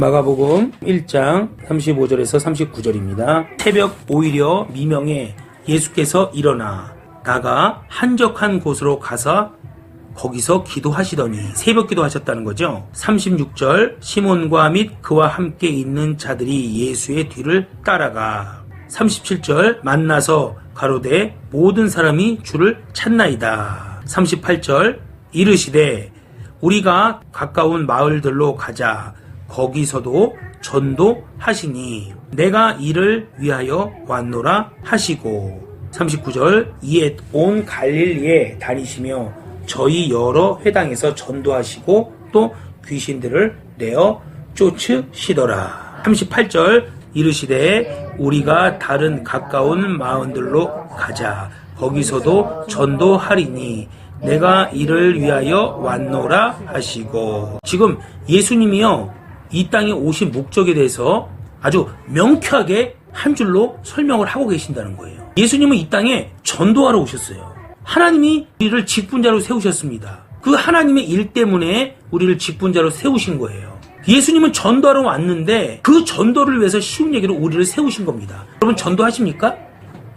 마가복음 1장 35절에서 39절입니다. 새벽 오히려 미명에 예수께서 일어나 나가 한적한 곳으로 가서 거기서 기도하시더니 새벽 기도하셨다는 거죠. 36절 시몬과 및 그와 함께 있는 자들이 예수의 뒤를 따라가 37절 만나서 가로되 모든 사람이 주를 찾나이다. 38절 이르시되 우리가 가까운 마을들로 가자 거기서도 전도하시니 내가 이를 위하여 왔노라 하시고. 39절 이에 온 갈릴리에 다니시며 저희 여러 회당에서 전도하시고 또 귀신들을 내어 쫓으시더라. 38절 이르시되 우리가 다른 가까운 마을들로 가자. 거기서도 전도하리니 내가 이를 위하여 왔노라 하시고. 지금 예수님이요 이 땅에 오신 목적에 대해서 아주 명쾌하게 한 줄로 설명을 하고 계신다는 거예요. 예수님은 이 땅에 전도하러 오셨어요. 하나님이 우리를 직분자로 세우셨습니다. 그 하나님의 일 때문에 우리를 직분자로 세우신 거예요. 예수님은 전도하러 왔는데 그 전도를 위해서 쉬운 얘기로 우리를 세우신 겁니다. 여러분 전도하십니까?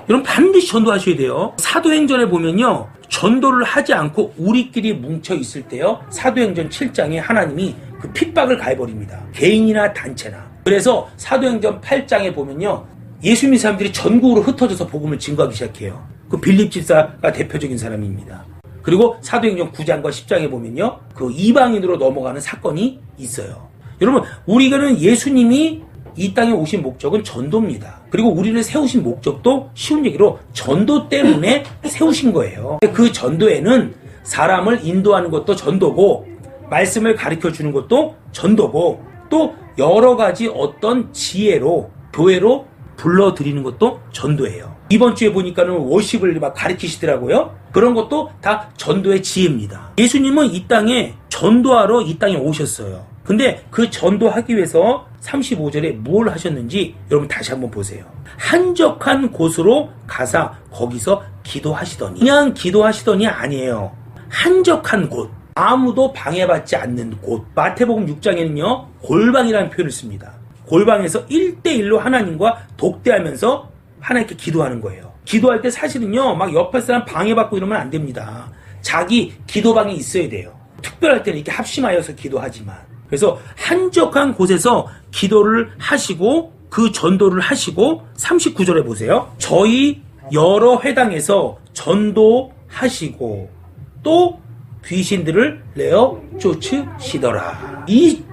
여러분 반드시 전도하셔야 돼요. 사도행전에 보면요. 전도를 하지 않고 우리끼리 뭉쳐 있을 때요. 사도행전 7장에 하나님이 그 핍박을 가해버립니다. 개인이나 단체나. 그래서 사도행전 8장에 보면요. 예수 믿는 사람들이 전국으로 흩어져서 복음을 증거하기 시작해요. 그 빌립 집사가 대표적인 사람입니다. 그리고 사도행전 9장과 10장에 보면요. 그 이방인으로 넘어가는 사건이 있어요. 여러분, 우리가는 예수님이 이 땅에 오신 목적은 전도입니다. 그리고 우리를 세우신 목적도 쉬운 얘기로 전도 때문에 세우신 거예요. 그 전도에는 사람을 인도하는 것도 전도고, 말씀을 가르쳐 주는 것도 전도고, 또 여러 가지 어떤 지혜로, 교회로 불러들이는 것도 전도예요. 이번 주에 보니까는 워십을 막 가르치시더라고요. 그런 것도 다 전도의 지혜입니다. 예수님은 이 땅에 전도하러 이 땅에 오셨어요. 근데 그 전도하기 위해서 35절에 뭘 하셨는지 여러분 다시 한번 보세요. 한적한 곳으로 가사 거기서 기도하시더니 그냥 기도하시더니 아니에요. 한적한 곳. 아무도 방해받지 않는 곳. 마태복음 6장에는요. 골방이라는 표현을 씁니다. 골방에서 1대1로 하나님과 독대하면서 하나님께 기도하는 거예요. 기도할 때 사실은요. 막 옆에 사람 방해받고 이러면 안 됩니다. 자기 기도방이 있어야 돼요. 특별할 때는 이렇게 합심하여서 기도하지만 그래서 한적한 곳에서 기도를 하시고 그 전도를 하시고 39절에 보세요. 저희 여러 회당에서 전도하시고 또 귀신들을 내어 쫓으시더라. 이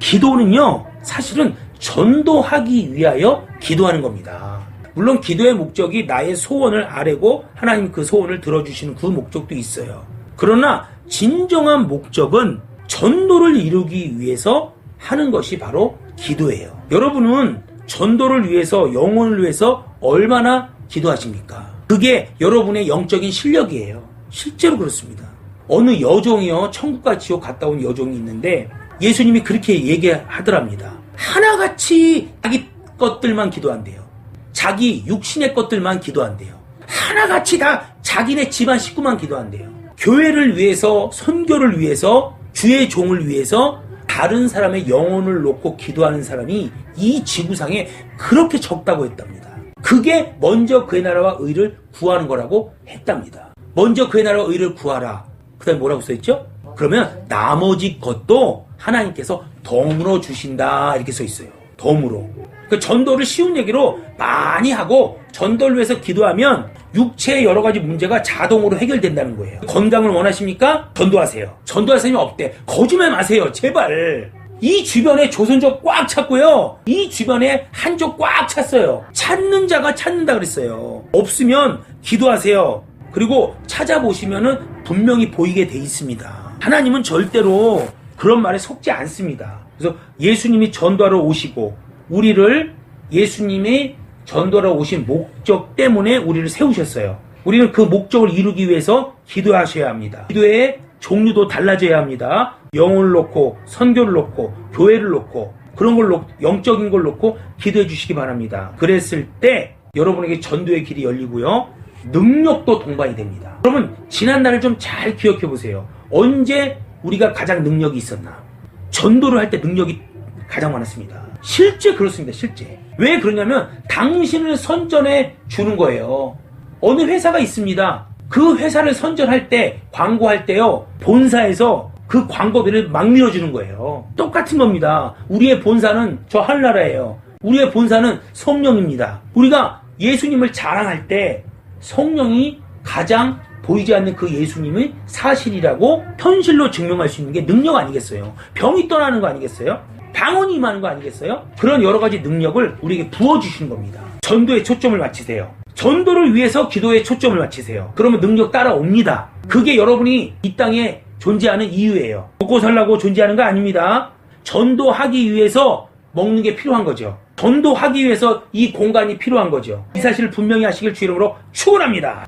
기도는요, 사실은 전도하기 위하여 기도하는 겁니다. 물론 기도의 목적이 나의 소원을 아뢰고 하나님 그 소원을 들어주시는 그 목적도 있어요. 그러나 진정한 목적은 전도를 이루기 위해서 하는 것이 바로 기도예요. 여러분은 전도를 위해서 영혼을 위해서 얼마나 기도하십니까? 그게 여러분의 영적인 실력이에요. 실제로 그렇습니다. 어느 여종이요 천국과 지옥 갔다 온 여종이 있는데 예수님이 그렇게 얘기하더랍니다. 하나같이 자기 것들만 기도한대요. 자기 육신의 것들만 기도한대요. 하나같이 다 자기네 집안 식구만 기도한대요. 교회를 위해서 선교를 위해서 주의 종을 위해서 다른 사람의 영혼을 놓고 기도하는 사람이 이 지구상에 그렇게 적다고 했답니다. 그게 먼저 그의 나라와 의를 구하는 거라고 했답니다. 먼저 그의 나라와 의를 구하라. 그 다음에 뭐라고 써있죠? 그러면 나머지 것도 하나님께서 덤으로 주신다. 이렇게 써 있어요. 덤으로. 그 전도를 쉬운 얘기로 많이 하고 전도를 위해서 기도하면 육체의 여러 가지 문제가 자동으로 해결된다는 거예요. 건강을 원하십니까? 전도하세요. 전도할 사람이 없대. 거짓말 마세요. 제발. 이 주변에 조선족 꽉 찼고요. 이 주변에 한족 꽉 찼어요. 찾는 자가 찾는다 그랬어요. 없으면 기도하세요. 그리고 찾아보시면은 분명히 보이게 돼 있습니다. 하나님은 절대로 그런 말에 속지 않습니다. 그래서 예수님이 전도하러 오시고 우리를 예수님이 전도하러 오신 목적 때문에 우리를 세우셨어요. 우리는 그 목적을 이루기 위해서 기도하셔야 합니다. 기도의 종류도 달라져야 합니다. 영혼을 놓고 선교를 놓고 교회를 놓고 그런 걸 놓고 영적인 걸 놓고 기도해 주시기 바랍니다. 그랬을 때 여러분에게 전도의 길이 열리고요. 능력도 동반이 됩니다. 여러분 지난 날을 좀 잘 기억해 보세요. 언제 우리가 가장 능력이 있었나? 전도를 할 때 능력이 가장 많았습니다. 실제 그렇습니다. 실제. 왜 그러냐면 당신을 선전해 주는 거예요. 어느 회사가 있습니다. 그 회사를 선전할 때 광고할 때요. 본사에서 그 광고비를 막 밀어주는 거예요. 똑같은 겁니다. 우리의 본사는 저 하늘나라예요. 우리의 본사는 성령입니다. 우리가 예수님을 자랑할 때 성령이 가장 보이지 않는 그 예수님의 사실이라고 현실로 증명할 수 있는 게 능력 아니겠어요? 병이 떠나는 거 아니겠어요? 방언이 임하는 거 아니겠어요? 그런 여러 가지 능력을 우리에게 부어주시는 겁니다. 전도에 초점을 맞추세요. 전도를 위해서 기도에 초점을 맞추세요. 그러면 능력 따라옵니다. 그게 여러분이 이 땅에 존재하는 이유예요. 먹고 살라고 존재하는 거 아닙니다. 전도하기 위해서 먹는 게 필요한 거죠. 전도하기 위해서 이 공간이 필요한 거죠. 이 사실을 분명히 하시길 주 이름으로 축원합니다.